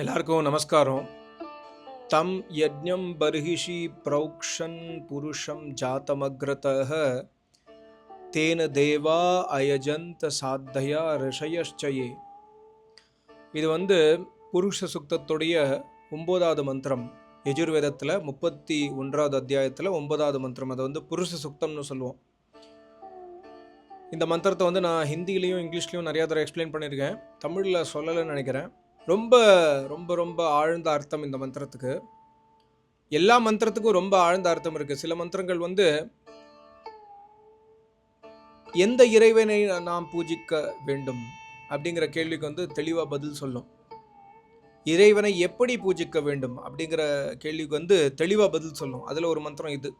எல்லாருக்கும் நமஸ்காரம். தம் யஜ்ஞம் பர்ஹிஷி பிரௌக்ஷன் புருஷம் ஜாத்தமக்ரத தேன தேவா அயஜந்த சாத்தயா ரிஷயஷ்சயே. இது வந்து புருஷ சுக்தத்துடைய ஒன்பதாவது மந்திரம். எஜுர்வேதத்தில் முப்பத்தி ஒன்றாவது அத்தியாயத்தில் ஒன்பதாவது மந்திரம். அதை வந்து புருஷ சுக்தம்னு சொல்லுவோம். இந்த மந்திரத்தை வந்து நான் ஹிந்திலையும் இங்கிலீஷ்லையும் நிறையா தடவை எக்ஸ்பிளைன் பண்ணியிருக்கேன். தமிழில் சொல்லலைன்னு நினைக்கிறேன். ரொம்ப ரொம்ப ரொம்ப ஆழ்ந்த அர்த்தம் இந்த மந்திரத்துக்கு. எல்லா மந்திரத்துக்கும் ரொம்ப ஆழ்ந்த அர்த்தம் இருக்குது சில மந்திரங்கள் வந்து எந்த இறைவனை நாம் பூஜிக்க வேண்டும்? அப்படிங்கிற கேள்விக்கு வந்து தெளிவாக பதில் சொல்லும். இறைவனை எப்படி பூஜிக்க வேண்டும்? அப்படிங்கிற கேள்விக்கு வந்து தெளிவாக பதில் சொல்லும். அதில் ஒரு மந்திரம் இது.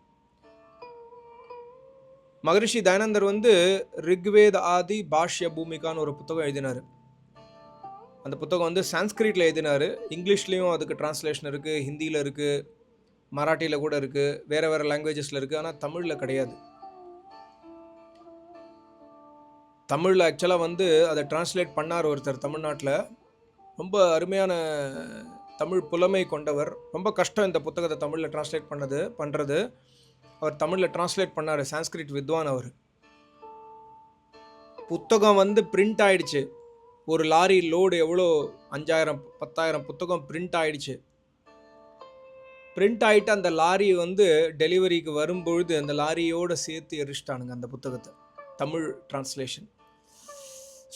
மகரிஷி தயானந்தர் வந்து ரிக்வேத் ஆதி பாஷ்ய பூமிகான்னு ஒரு புத்தகம் எழுதினார். அந்த புத்தகம் வந்து சான்ஸ்கிரிட்டில் எழுதினார். இங்கிலீஷ்லேயும் அதுக்கு டிரான்ஸ்லேஷன் இருக்குது ஹிந்தியில் இருக்குது மராட்டியில் கூட இருக்குது வேறு வேறு லாங்குவேஜஸில் இருக்குது ஆனால் தமிழில் கிடையாது. தமிழில் ஆக்சுவலாக வந்து அதை டிரான்ஸ்லேட் பண்ணார் ஒருத்தர் தமிழ்நாட்டில். ரொம்ப அருமையான தமிழ் புலமை கொண்டவர். ரொம்ப கஷ்டம் இந்த புத்தகத்தை தமிழில் டிரான்ஸ்லேட் பண்ணது பண்ணுறது அவர் தமிழில் டிரான்ஸ்லேட் பண்ணார் சான்ஸ்கிரிட் வித்வான் அவர். புத்தகம் வந்து பிரிண்ட் ஆயிடுச்சு. ஒரு லாரி லோடு எவ்வளோ? அஞ்சாயிரம் பத்தாயிரம் புத்தகம் பிரிண்ட் ஆயிடுச்சு. பிரிண்ட் ஆகிட்டு அந்த லாரி வந்து டெலிவரிக்கு வரும்பொழுது அந்த லாரியோடு சேர்த்து எரிச்சிட்டானுங்க அந்த புத்தகத்தை. தமிழ் டிரான்ஸ்லேஷன்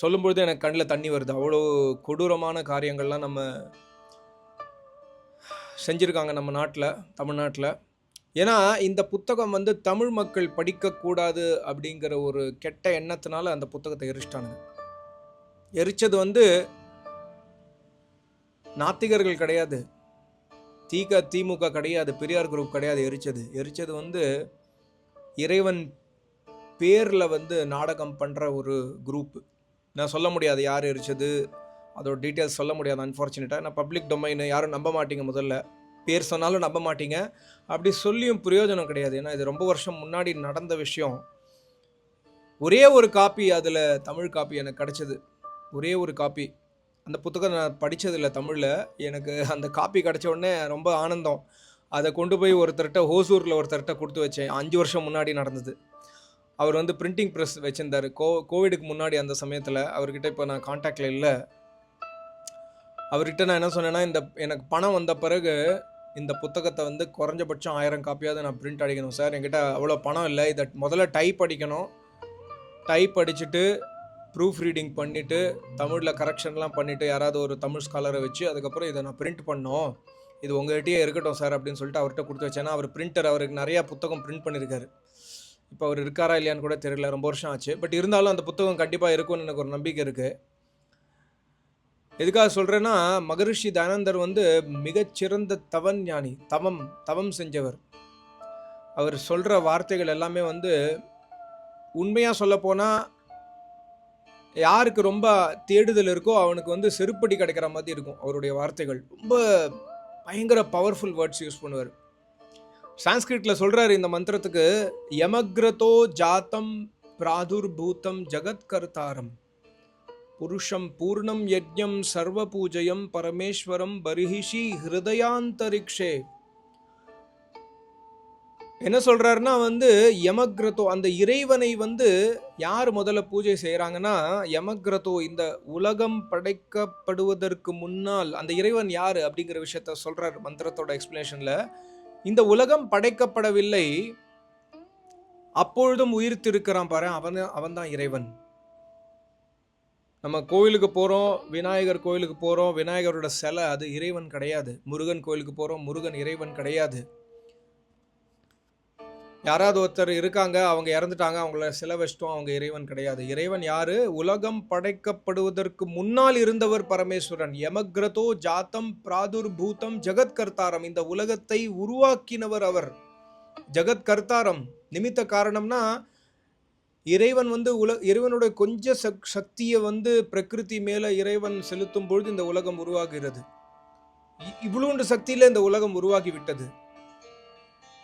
சொல்லும்பொழுது எனக்கு கண்ணில் தண்ணி வருது. அவ்வளோ கொடூரமான காரியங்கள்லாம் நம்ம செஞ்சுருக்காங்க நம்ம நாட்டில் தமிழ்நாட்டில். ஏன்னா இந்த புத்தகம் வந்து தமிழ் மக்கள் படிக்கக்கூடாது அப்படிங்கிற ஒரு கெட்ட எண்ணத்தினால அந்த புத்தகத்தை எரிச்சிட்டானுங்க. எரிச்சது வந்து நாத்திகர்கள் கிடையாது. தீக திமுக கிடையாது பெரியார் குரூப் கிடையாது எரிச்சது. எரிச்சது வந்து இறைவன் பேரில் வந்து நாடகம் பண்ணுற ஒரு குரூப். நான் சொல்ல முடியாது யார் எரிச்சது அதோட டீட்டெயில்ஸ் சொல்ல முடியாது அன்ஃபார்ச்சுனேட்டாக நான் பப்ளிக் டொமைனு யாரும் நம்ப மாட்டீங்க முதல்ல. பேர் சொன்னாலும் நம்ப மாட்டீங்க. அப்படி சொல்லியும் பிரயோஜனம் கிடையாது. ஏன்னா இது ரொம்ப வருஷம் முன்னாடி நடந்த விஷயம். ஒரே ஒரு காப்பி அதில் தமிழ் காப்பி எனக்கு கிடச்சிது. ஒரே ஒரு காப்பி அந்த புத்தகம் நான் படித்ததில்ல தமிழில். எனக்கு அந்த காப்பி கிடச்ச உடனே ரொம்ப ஆனந்தம். அதை கொண்டு போய் ஒருத்தர்கிட்ட ஹோசூரில் ஒருத்தர்கிட்ட கொடுத்து வச்சேன். அஞ்சு வருஷம் முன்னாடி நடந்தது. அவர் வந்து பிரிண்டிங் ப்ரெஸ் வச்சுருந்தார். கோ கோவிடுக்கு முன்னாடி அந்த சமயத்தில் அவர்கிட்ட இப்போ நான் காண்டாக்டில் இல்லை. அவர்கிட்ட நான் என்ன சொன்னேன்னா இந்த எனக்கு பணம் வந்த பிறகு இந்த புத்தகத்தை வந்து குறைஞ்சபட்சம் ஆயிரம் காப்பியாவது நான் பிரிண்ட் அடிக்கணும். சார் என்கிட்ட அவ்வளோ பணம் இல்லை. இதை முதல்ல டைப் அடிக்கணும். டைப் அடிச்சுட்டு ப்ரூஃப் ரீடிங் பண்ணிவிட்டு தமிழில் கரெக்ஷன்லாம் பண்ணிவிட்டு யாராவது ஒரு தமிழ் ஸ்காலரை வச்சு அதுக்கப்புறம் இதை நான் பிரிண்ட் பண்ணோம். இது உங்கள்கிட்டயே இருக்கட்டும் சார் அப்படின்னு சொல்லிட்டு அவர்கிட்ட கொடுத்து வச்சேன்னா அவர் பிரிண்டர் அவருக்கு நிறையா புத்தகம் பிரிண்ட் பண்ணியிருக்காரு இப்போ அவர் இருக்காரா இல்லையான்னு கூட தெரியல ரொம்ப வருஷம் ஆச்சு. பட் இருந்தாலும் அந்த புத்தகம் கண்டிப்பாக இருக்கும்னு எனக்கு ஒரு நம்பிக்கை இருக்குது எதுக்காக சொல்கிறேன்னா மகரிஷி தயானந்தர் வந்து மிகச்சிறந்த தவன் ஞானி தவம் தவம் செஞ்சவர். அவர் சொல்கிற வார்த்தைகள் எல்லாமே வந்து உண்மையாக சொல்லப்போனால் யாருக்கு ரொம்ப தேடுதல் இருக்கோ அவனுக்கு வந்து செருப்படி கிடைக்கிற மாதிரி இருக்கும் அவருடைய வார்த்தைகள். ரொம்ப பயங்கர பவர்ஃபுல் வேர்ட்ஸ் யூஸ் பண்ணுவார். சான்ஸ்கிரிட்டில் சொல்கிறாரு இந்த மந்திரத்துக்கு யமக்ரதோ ஜாத்தம் பிராதுர்பூத்தம் ஜகத்கர்த்தாரம். புருஷம் பூர்ணம் யஜ்ஞம் சர்வ பூஜையம் பரமேஸ்வரம் பரிஹிஷி ஹிருதயாந்தரிக்ஷே. என்ன சொல்கிறாருன்னா வந்து யமக்ரதோ அந்த இறைவனை வந்து யார் முதல்ல பூஜை செய்கிறாங்கன்னா யமக்ரதோ இந்த உலகம் படைக்கப்படுவதற்கு முன்னால் அந்த இறைவன் யார் அப்படிங்கிற விஷயத்த சொல்கிறார் மந்திரத்தோட எக்ஸ்பிளேஷனில் இந்த உலகம் படைக்கப்படவில்லை. அப்பொழுதும் உயிர்த்திருக்கிறான் பாரு அவன் அவன் தான் இறைவன். நம்ம கோயிலுக்கு போகிறோம் விநாயகர் கோயிலுக்கு போகிறோம் விநாயகரோட சிலை அது இறைவன் கிடையாது. முருகன் கோயிலுக்கு போகிறோம் முருகன் இறைவன் கிடையாது. யாராவது ஒருத்தர் இருக்காங்க அவங்க இறந்துட்டாங்க அவங்கள சில வச்சிட்டோம் அவங்க இறைவன் கிடையாது. இறைவன் யாரு? உலகம் படைக்கப்படுவதற்கு முன்னால் இருந்தவர் பரமேஸ்வரன். யமக்ரதோ ஜாத்தம் பிராதுர் பூதம் ஜெகத்கர்த்தாரம். இந்த உலகத்தை உருவாக்கினவர் அவர். ஜெகத்கர்த்தாரம். நிமித்த காரணம்னா இறைவன் வந்து உல இறைவனுடைய கொஞ்ச சக் சக்தியை வந்து பிரகிருதி மேலே இறைவன் செலுத்தும் பொழுது இந்த உலகம் உருவாகிறது. இவ்வளோண்டு சக்தியில் இந்த உலகம் உருவாகி விட்டது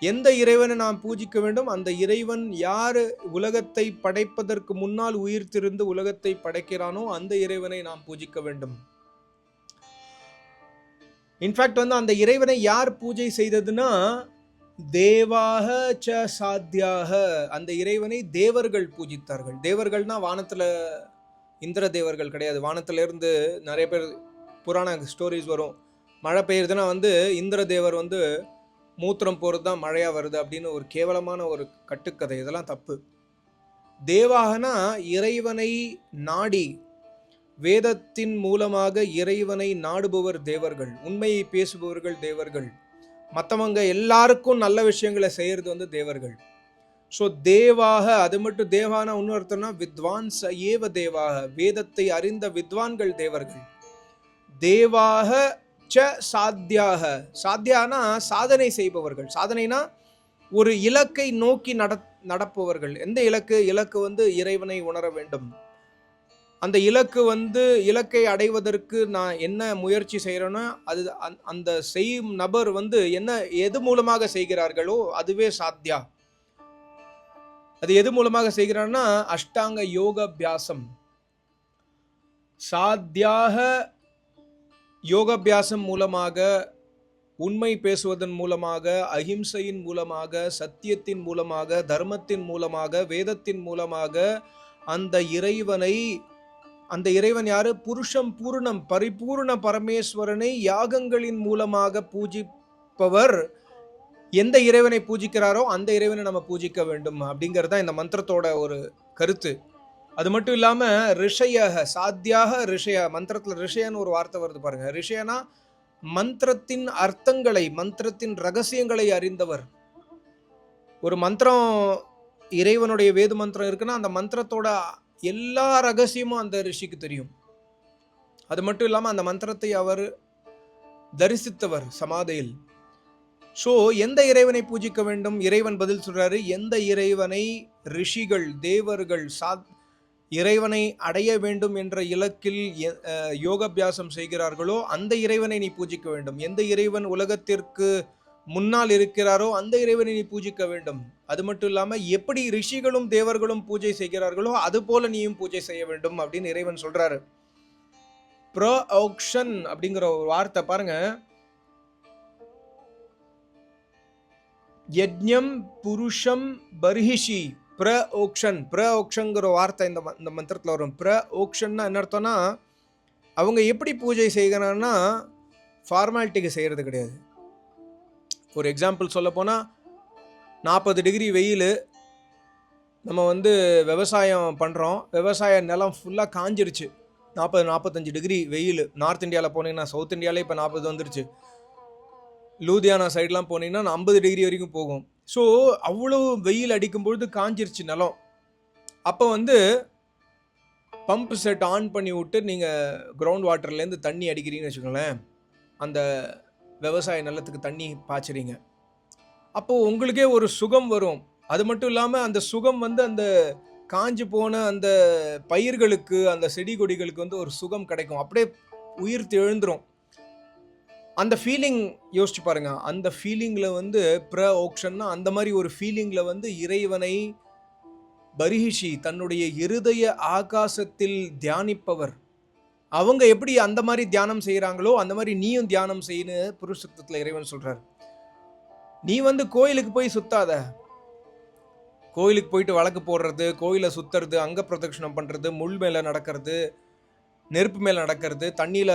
எந்த இறைவனை நாம் பூஜிக்க வேண்டும்? அந்த இறைவன் யார் உலகத்தை படைப்பதற்கு முன்னால் உயிர்த்திருந்து உலகத்தை படைக்கிறானோ அந்த இறைவனை நாம் பூஜிக்க வேண்டும். இன்ஃபேக்ட் வந்து அந்த இறைவனை யார் பூஜை செய்ததுன்னா தேவாக ச சாத்தியாக அந்த இறைவனை தேவர்கள் பூஜித்தார்கள். தேவர்கள்னா வானத்தில் இந்திர தேவர்கள் கிடையாது. வானத்திலேருந்து நிறைய பேர் புராண ஸ்டோரிஸ் வரும். மழை பெய்யுறதுன்னா வந்து இந்திர தேவர் வந்து மூத்திரம் போகிறது தான் மழையாக வருது அப்படின்னு ஒரு கேவலமான ஒரு கட்டுக்கதை. இதெல்லாம் தப்பு. தேவாகனா இறைவனை நாடி வேதத்தின் மூலமாக இறைவனை நாடுபவர் தேவர்கள் உண்மையை பேசுபவர்கள் தேவர்கள். மற்றவங்க எல்லாருக்கும் நல்ல விஷயங்களை செய்கிறது வந்து தேவர்கள். ஸோ தேவாக அது மட்டும் தேவான இன்னொருத்தனா வித்வான்ஸ் ஏவ தேவாக வேதத்தை அறிந்த வித்வான்கள் தேவர்கள். தேவாக ச சாத்தியாக சாத்தியானா சாதனை செய்பவர்கள். சாதனைனா ஒரு இலக்கை நோக்கி நட நடப்பவர்கள். எந்த இலக்கு? இலக்கு வந்து இறைவனை உணர வேண்டும். அந்த இலக்கு வந்து இலக்கை அடைவதற்கு நான் என்ன முயற்சி செய்கிறேன்னா அது அந்த- அந்த செய்யும் நபர் வந்து என்ன எது மூலமாக செய்கிறார்களோ அதுவே சாத்தியா அது எது மூலமாக செய்கிறான்னா அஷ்டாங்க யோகாபியாசம் சாத்தியாக யோகாபியாசம் மூலமாக உண்மை பேசுவதன் மூலமாக அஹிம்சையின் மூலமாக சத்தியத்தின் மூலமாக தர்மத்தின் மூலமாக வேதத்தின் மூலமாக அந்த இறைவனை அந்த இறைவன் யாரு? புருஷம் பூர்ணம் பரிபூர்ண பரமேஸ்வரனை யாகங்களின் மூலமாக பூஜிப்பவர் எந்த இறைவனை பூஜிக்கிறாரோ அந்த இறைவனை நம்ம பூஜிக்க வேண்டும் அப்படிங்கிறது தான் இந்த மந்திரத்தோட ஒரு கருத்து. அது மட்டும் இல்லாமல் ரிஷயக சாத்தியாக ரிஷய மந்திரத்தில் ரிஷயன்னு ஒரு வார்த்தை வருது பாருங்க. ரிஷயனா மந்திரத்தின் அர்த்தங்களை மந்திரத்தின் ரகசியங்களை அறிந்தவர். ஒரு மந்திரம் இறைவனுடைய வேத மந்திரம் இருக்குன்னா அந்த மந்திரத்தோட எல்லா ரகசியமும் அந்த ரிஷிக்கு தெரியும். அது மட்டும் இல்லாமல் அந்த மந்திரத்தை அவர் தரிசித்தவர் சமாதையில். ஸோ எந்த இறைவனை பூஜிக்க வேண்டும்? இறைவன் பதில் சொல்கிறாரு எந்த இறைவனை ரிஷிகள் தேவர்கள் சாத் இறைவனை அடைய வேண்டும் என்ற இலக்கில் யோகாபியாசம் செய்கிறார்களோ அந்த இறைவனை நீ பூஜிக்க வேண்டும். எந்த இறைவன் உலகத்திற்கு முன்னால் இருக்கிறாரோ அந்த இறைவனை நீ பூஜிக்க வேண்டும். அது மட்டும் இல்லாமல் எப்படி ரிஷிகளும் தேவர்களும் பூஜை செய்கிறார்களோ அது போல நீயும் பூஜை செய்ய வேண்டும் அப்படின்னு இறைவன் சொல்றாரு. ப்ரோ ஆக்ஷன் அப்படிங்கிற ஒரு வார்த்தை பாருங்க. யஜ்ஞம் புருஷம் பர்ஹிஷி. பிர ஓக்ஷன் பிர ஓக்ஷங்கிற வார்த்தை இந்த ம- இந்த மந்திரத்தில் வரும். பிர ஓக்ஷன்னா என்ன அர்த்தம்னா அவங்க எப்படி பூஜை செய்கிறாங்கன்னா ஃபார்மாலிட்டிக்கு செய்கிறது கிடையாது. ஒரு எக்ஸாம்பிள் சொல்லப்போனால் நாற்பது டிகிரி வெயில் நம்ம வந்து விவசாயம் பண்ணுறோம் விவசாய நிலம் ஃபுல்லாக காஞ்சிருச்சு. நாற்பது நாற்பத்தஞ்சு டிகிரி வெயில். நார்த் இந்தியாவில் போனீங்கன்னா சவுத் இந்தியாவிலே இப்போ நாற்பது வந்துருச்சு. லூதியானா சைட்லாம் போனீங்கன்னா ஐம்பது டிகிரி வரைக்கும் போகும். ஸோ அவ்வளோ வெயில் அடிக்கும் பொழுது காஞ்சிருச்சு நிலம். அப்போ வந்து பம்ப் செட் ஆன் பண்ணி விட்டு நீங்கள் கிரவுண்ட் வாட்டர்லேருந்து தண்ணி அடிக்கிறீங்கன்னு வச்சுக்கோங்களேன் அந்த விவசாய நிலத்துக்கு தண்ணி பாய்ச்சுறீங்க. அப்போது உங்களுக்கே ஒரு சுகம் வரும். அது மட்டும் இல்லாமல் அந்த சுகம் வந்து அந்த காஞ்சு போன அந்த பயிர்களுக்கு அந்த செடி கொடிகளுக்கு வந்து ஒரு சுகம் கிடைக்கும். அப்படியே உயிர் தெழுந்துரும். அந்த ஃபீலிங் யோசிச்சு பாருங்க. அந்த ஃபீலிங்கில் வந்து ப்ர ஓக்ஷன்னா அந்த மாதிரி ஒரு ஃபீலிங்கில் வந்து இறைவனை பரிஹிஷி தன்னுடைய இருதய ஆகாசத்தில் தியானிப்பவர். அவங்க எப்படி அந்த மாதிரி தியானம் செய்கிறாங்களோ அந்த மாதிரி நீயும் தியானம் செய்யு புருஷத்துவத்தில் இறைவன் சொல்கிறார் நீ வந்து கோயிலுக்கு போய் சுத்தாத. கோயிலுக்கு போயிட்டு வழக்கு போடுறது கோயிலை சுத்துறது அங்க பிரதட்சணம் பண்ணுறது முள் மேலே நடக்கிறது நெருப்பு மேல் நடக்கிறது தண்ணியில்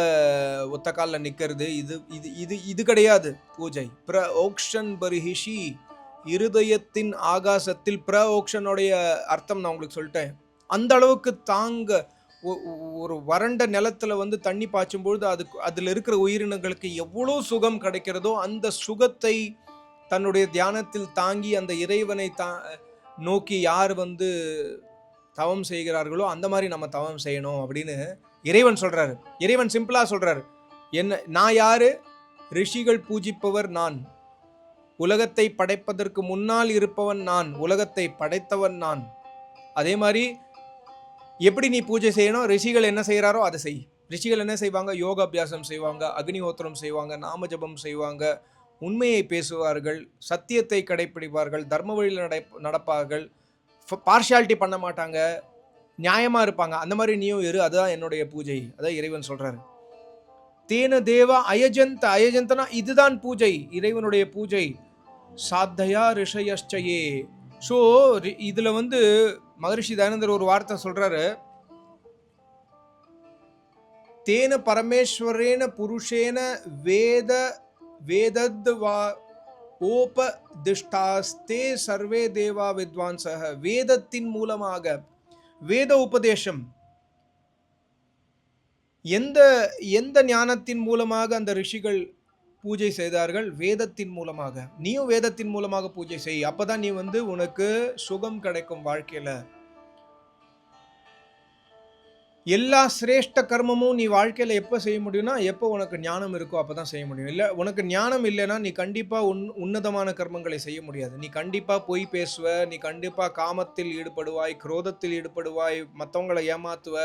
ஒத்த காலில் நிற்கிறது இது இது இது இது கிடையாது பூஜை. பிர ஓக்ஷன் பரிஹிஷி இருதயத்தின் ஆகாசத்தில் பிர ஓக்ஷனுடைய அர்த்தம் நான் உங்களுக்கு சொல்லிட்டேன். அந்த அளவுக்கு தாங்க ஒ- ஒரு வறண்ட நிலத்தில் வந்து தண்ணி பாய்ச்சும்பொழுது அதுக்கு அதில் இருக்கிற உயிரினங்களுக்கு எவ்வளோ சுகம் கிடைக்கிறதோ அந்த சுகத்தை தன்னுடைய தியானத்தில் தாங்கி அந்த இறைவனை தா நோக்கி யார் வந்து தவம் செய்கிறார்களோ அந்த மாதிரி நம்ம தவம் செய்யணும் அப்படின்னு இறைவன் சொல்கிறாரு இறைவன் சிம்பிளாக சொல்கிறாரு என்ன நான் யாரு? ரிஷிகள் பூஜிப்பவர் நான். உலகத்தை படைப்பதற்கு முன்னால் இருப்பவன் நான். உலகத்தை படைத்தவன் நான். அதே மாதிரி எப்படி நீ பூஜை செய்யணும்? ரிஷிகள் என்ன செய்கிறாரோ அதை செய். ரிஷிகள் என்ன செய்வாங்க? யோகாபியாசம் செய்வாங்க அக்னிஹோத்திரம் செய்வாங்க நாமஜபம் செய்வாங்க உண்மையை பேசுவார்கள் சத்தியத்தை கடைப்பிடிப்பார்கள் தர்ம வழியில் நடப்பார்கள். பார்ஷியாலிட்டி பண்ண மாட்டாங்க. நியாயமாக இருப்பாங்க. அந்த மாதிரி நீயும் இரு. அதுதான் என்னுடைய பூஜை. அதான் இறைவன் சொல்கிறாரு தேன தேவா அயஜந்த. அயஜந்தனா இதுதான் பூஜை. இறைவனுடைய பூஜை. சாத்தயா ரிஷயஷ்டயே ஸோ இதில் வந்து மகரிஷி தயானந்தர் ஒரு வார்த்தை சொல்கிறாரு தேன பரமேஸ்வரேன புருஷேன வேத வேதத் வா ஓபதிஷ்டாஸ்தே சர்வே தேவா வித்வான்சக. வேதத்தின் மூலமாக வேத உபதேசம். எந்த எந்த ஞானத்தின் மூலமாக அந்த ரிஷிகள் பூஜை செய்தார்கள்? வேதத்தின் மூலமாக. நீயும் வேதத்தின் மூலமாக பூஜை செய். அப்பதான் நீ வந்து உனக்கு சுகம் கிடைக்கும் வாழ்க்கையில. எல்லா சிரேஷ்ட கர்மமும் நீ வாழ்க்கையில் எப்போ செய்ய முடியும்னா எப்போ உனக்கு ஞானம் இருக்கோ அப்போ தான் செய்ய முடியும். இல்லை உனக்கு ஞானம் இல்லைன்னா நீ கண்டிப்பாக உன் உன்னதமான கர்மங்களை செய்ய முடியாது. நீ கண்டிப்பாக பொய் பேசுவ நீ கண்டிப்பாக காமத்தில் ஈடுபடுவாய் குரோதத்தில் ஈடுபடுவாய் மற்றவங்களை ஏமாத்துவ.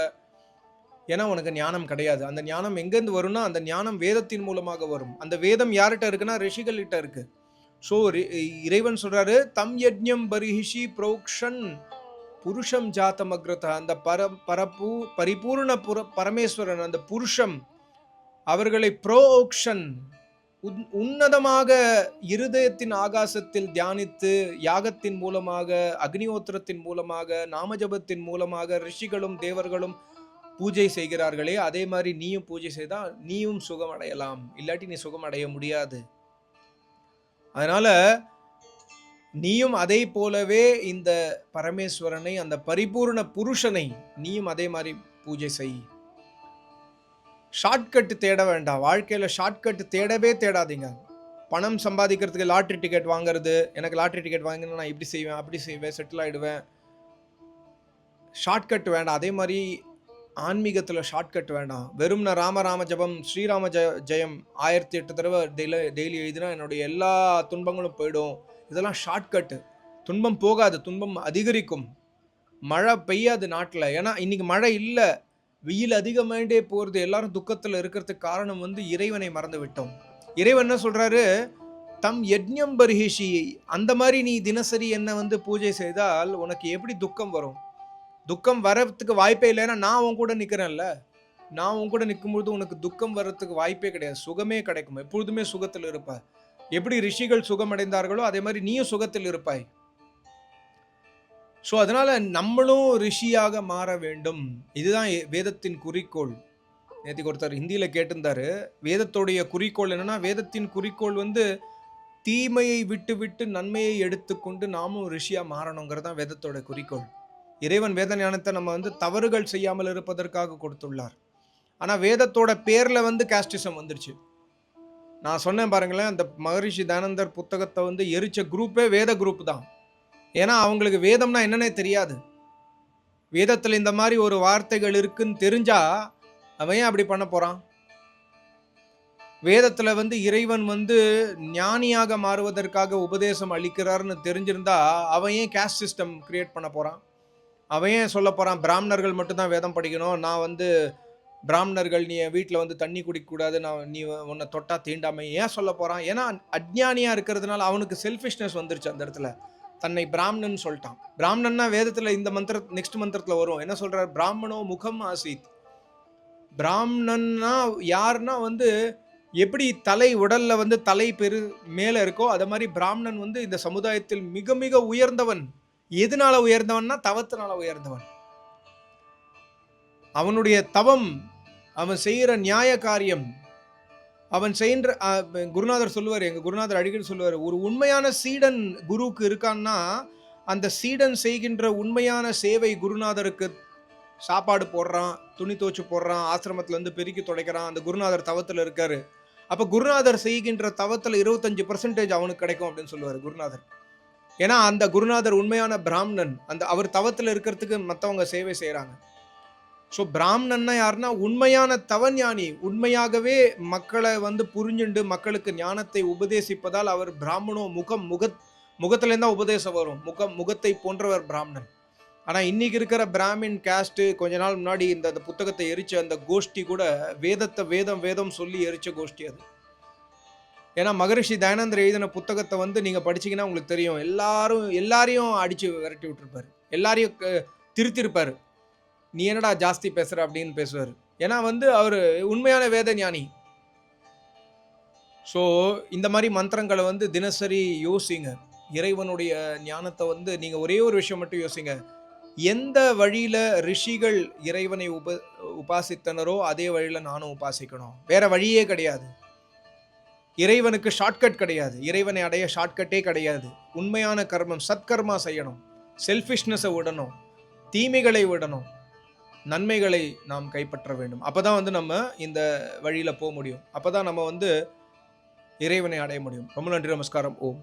ஏன்னா உனக்கு ஞானம் கிடையாது. அந்த ஞானம் எங்கேருந்து வரும்னா அந்த ஞானம் வேதத்தின் மூலமாக வரும். அந்த வேதம் யார்கிட்ட இருக்குன்னா ரிஷிகள்கிட்ட இருக்கு. ஸோ இறைவன் சொல்கிறாரு தம் யஜ்யம் பரிஹிஷி புரோக்ஷன் புருஷம் ஜாத்தம் அக்ரத அந்த பர பரப்பு பரிபூர்ண புர பரமேஸ்வரன் அந்த புருஷம் அவர்களை ப்ரோக்ஷன் உன்னதமாக இருதயத்தின் ஆகாசத்தில் தியானித்து யாகத்தின் மூலமாக அக்னிஹோத்திரத்தின் மூலமாக நாமஜபத்தின் மூலமாக ரிஷிகளும் தேவர்களும் பூஜை செய்கிறார்களே அதே மாதிரி நீயும் பூஜை செய்தால் நீயும் சுகம் அடையலாம் இல்லாட்டி நீ சுகம் அடைய முடியாது. அதனால நீயும் அதே போலவே இந்த பரமேஸ்வரனை அந்த பரிபூர்ண புருஷனை நீயும் அதே மாதிரி பூஜை செய். ஷார்ட்கட் தேட வேண்டாம். வாழ்க்கையில் ஷார்ட்கட் தேடவே தேடாதீங்க. பணம் சம்பாதிக்கிறதுக்கு லாட்ரி டிக்கெட் வாங்குறது எனக்கு லாட்ரி டிக்கெட் வாங்கினா நான் இப்படி செய்வேன் அப்படி செய்வேன் செட்டில் ஆகிடுவேன் ஷார்ட்கட் வேண்டாம். அதே மாதிரி ஆன்மீகத்தில் ஷார்ட்கட் வேண்டாம். வெறும் நான் ராமராம ஜபம் ஸ்ரீராம ஜ ஜெயம் ஆயிரத்தி எட்டு தடவை டெய்லி டெய்லி எழுதினா என்னுடைய எல்லா துன்பங்களும் போயிடும். இதெல்லாம் ஷார்ட்கட்டு துன்பம் போகாது துன்பம் அதிகரிக்கும். மழை பெய்யாது நாட்டில். ஏன்னா இன்னைக்கு மழை இல்லை. வெயில் அதிகமாயிட்டே போகிறது எல்லாரும் துக்கத்தில் இருக்கிறதுக்கு காரணம் வந்து இறைவனை மறந்து விட்டோம் இறைவன் என்ன சொல்கிறாரு தம் யஜ்ஞம் பரிஹிஷி. அந்த மாதிரி நீ தினசரி என்ன வந்து பூஜை செய்தால் உனக்கு எப்படி துக்கம் வரும்? துக்கம் வரத்துக்கு வாய்ப்பே இல்லைன்னா நான் உன் கூட நிற்கிறேன்ல நான் உன் கூட நிற்கும்பொழுது உனக்கு துக்கம் வர்றதுக்கு வாய்ப்பே கிடையாது. சுகமே கிடைக்கும். எப்பொழுதுமே சுகத்தில் இருப்பேன் எப்படி ரிஷிகள் சுகம் அடைந்தார்களோ அதே மாதிரி நீயும் சுகத்தில் இருப்பாய். ஸோ அதனால் நம்மளும் ரிஷியாக மாற வேண்டும். இதுதான் வேதத்தின் குறிக்கோள். நேற்றுக்கு ஒருத்தர் ஹிந்தியில் கேட்டிருந்தாரு. வேதத்துடைய குறிக்கோள் என்னென்னா வேதத்தின் குறிக்கோள் வந்து தீமையை விட்டு விட்டு நன்மையை எடுத்துக்கொண்டு நாமும் ரிஷியாக மாறணுங்கிறது தான் வேதத்தோட குறிக்கோள். இறைவன் வேத ஞானத்தை நம்ம வந்து தவறுகள் செய்யாமல் இருப்பதற்காக கொடுத்துள்ளார். ஆனால் வேதத்தோட பேரில் வந்து கேஸ்டிசம் வந்துருச்சு. நான் சொன்னேன் பாருங்களேன் அந்த மகரிஷி தானந்தர் புத்தகத்தை வந்து எரிச்ச குரூப்பே வேத குரூப் தான். ஏன்னா அவங்களுக்கு வேதம்னா என்னன்னே தெரியாது. வேதத்தில் இந்த மாதிரி ஒரு வார்த்தைகள் இருக்குன்னு தெரிஞ்சா அவன் ஏன் அப்படி பண்ண போகிறான் வேதத்தில் வந்து இறைவன் வந்து ஞானியாக மாறுவதற்காக உபதேசம் அளிக்கிறார்னு தெரிஞ்சிருந்தா அவன் ஏன் கேஸ்ட் சிஸ்டம் கிரியேட் பண்ண போகிறான் அவன் ஏன் சொல்ல போகிறான் பிராமணர்கள் மட்டும்தான் வேதம் படிக்கணும் நான் வந்து பிராமணர்கள் நீ என் வீட்டில் வந்து தண்ணி குடிக்கக்கூடாது நான் நீ உன்னை தொட்டா தீண்டாமை. ஏன் சொல்ல போகிறான் ஏன்னா அஜ்ஞானியாக இருக்கிறதுனால அவனுக்கு செல்ஃபிஷ்னஸ் வந்துருச்சு அந்த இடத்துல. தன்னை பிராமணன் சொல்லிட்டான். பிராமணன்னா வேதத்தில் இந்த மந்திர நெக்ஸ்ட் மந்திரத்தில் வரும். என்ன சொல்கிறார் பிராமணோ முகம் ஆசித். பிராமணன்னா யாருன்னா வந்து எப்படி தலை உடலில் வந்து தலை பெரு மேலே இருக்கோ அதை மாதிரி பிராமணன் வந்து இந்த சமுதாயத்தில் மிக மிக உயர்ந்தவன். எதனால உயர்ந்தவன்னா தவத்தினால உயர்ந்தவன். அவனுடைய தவம் அவன் செய்கிற நியாய காரியம். அவன் செய்கின்ற குருநாதர் சொல்லுவார் எங்கள் குருநாதர் அடிக்கடி சொல்லுவார் ஒரு உண்மையான சீடன் குருவுக்கு இருக்கான்னா அந்த சீடன் செய்கின்ற உண்மையான சேவை குருநாதருக்கு சாப்பாடு போடுறான் துணி துவச்சி போடுறான் ஆசிரமத்துலேருந்து பெருக்கி துடைக்கிறான் அந்த குருநாதர் தவத்தில் இருக்கார். அப்போ குருநாதர் செய்கின்ற தவத்தில் இருபத்தஞ்சு பர்சன்டேஜ் அவனுக்கு கிடைக்கும் அப்படின்னு சொல்லுவார் குருநாதர். ஏன்னா அந்த குருநாதர் உண்மையான பிராமணன் அந்த அவர் தவத்தில் இருக்கிறதுக்கு மற்றவங்க சேவை செய்கிறாங்க ஸோ பிராமணன்னா யாருன்னா உண்மையான தவஞானி உண்மையாகவே மக்களை வந்து புரிஞ்சுண்டு மக்களுக்கு ஞானத்தை உபதேசிப்பதால் அவர் பிராமணோ முகம் முக முகத்துலேருந்தான் உபதேசம் வரும். முகம் முகத்தை போன்றவர் பிராமணன் ஆனால் இன்னைக்கு இருக்கிற பிராமின் கேஸ்ட்டு கொஞ்ச நாள் முன்னாடி இந்த அந்த புத்தகத்தை எரிச்ச அந்த கோஷ்டி கூட வேதத்தை வேதம் வேதம் சொல்லி எரிச்ச கோஷ்டி அது. ஏன்னா மகரிஷி தயானந்தர் எழுதின புத்தகத்தை வந்து நீங்கள் படிச்சீங்கன்னா உங்களுக்கு தெரியும். எல்லாரும் எல்லாரையும் அடித்து விரட்டி விட்டுருப்பாரு. எல்லாரையும் திருத்திருப்பார். நீ என்னடா ஜாஸ்தி பேசுகிற அப்படின்னு பேசுவார். ஏன்னா வந்து அவர் உண்மையான வேத ஞானி ஸோ இந்த மாதிரி மந்திரங்களை வந்து தினசரி யோசிங்க. இறைவனுடைய ஞானத்தை வந்து நீங்கள் ஒரே ஒரு விஷயம் மட்டும் யோசிங்க. எந்த வழியில் ரிஷிகள் இறைவனை உப உபாசித்தனரோ அதே வழியில் நானும் உபாசிக்கணும். வேற வழியே கிடையாது. இறைவனுக்கு ஷார்ட்கட் கிடையாது. இறைவனை அடைய ஷார்ட்கட்டே கிடையாது. உண்மையான கர்மம் சத்கர்மா செய்யணும். செல்ஃபிஷ்னஸை விடணும். தீமைகளை விடணும். நன்மைகளை நாம் கைப்பற்ற வேண்டும். அப்போ தான் வந்து நம்ம இந்த வழியில் போக முடியும். அப்போ தான் நம்ம வந்து இறைவனை அடைய முடியும். ரொம்ப நன்றி நமஸ்காரம். ஓம்.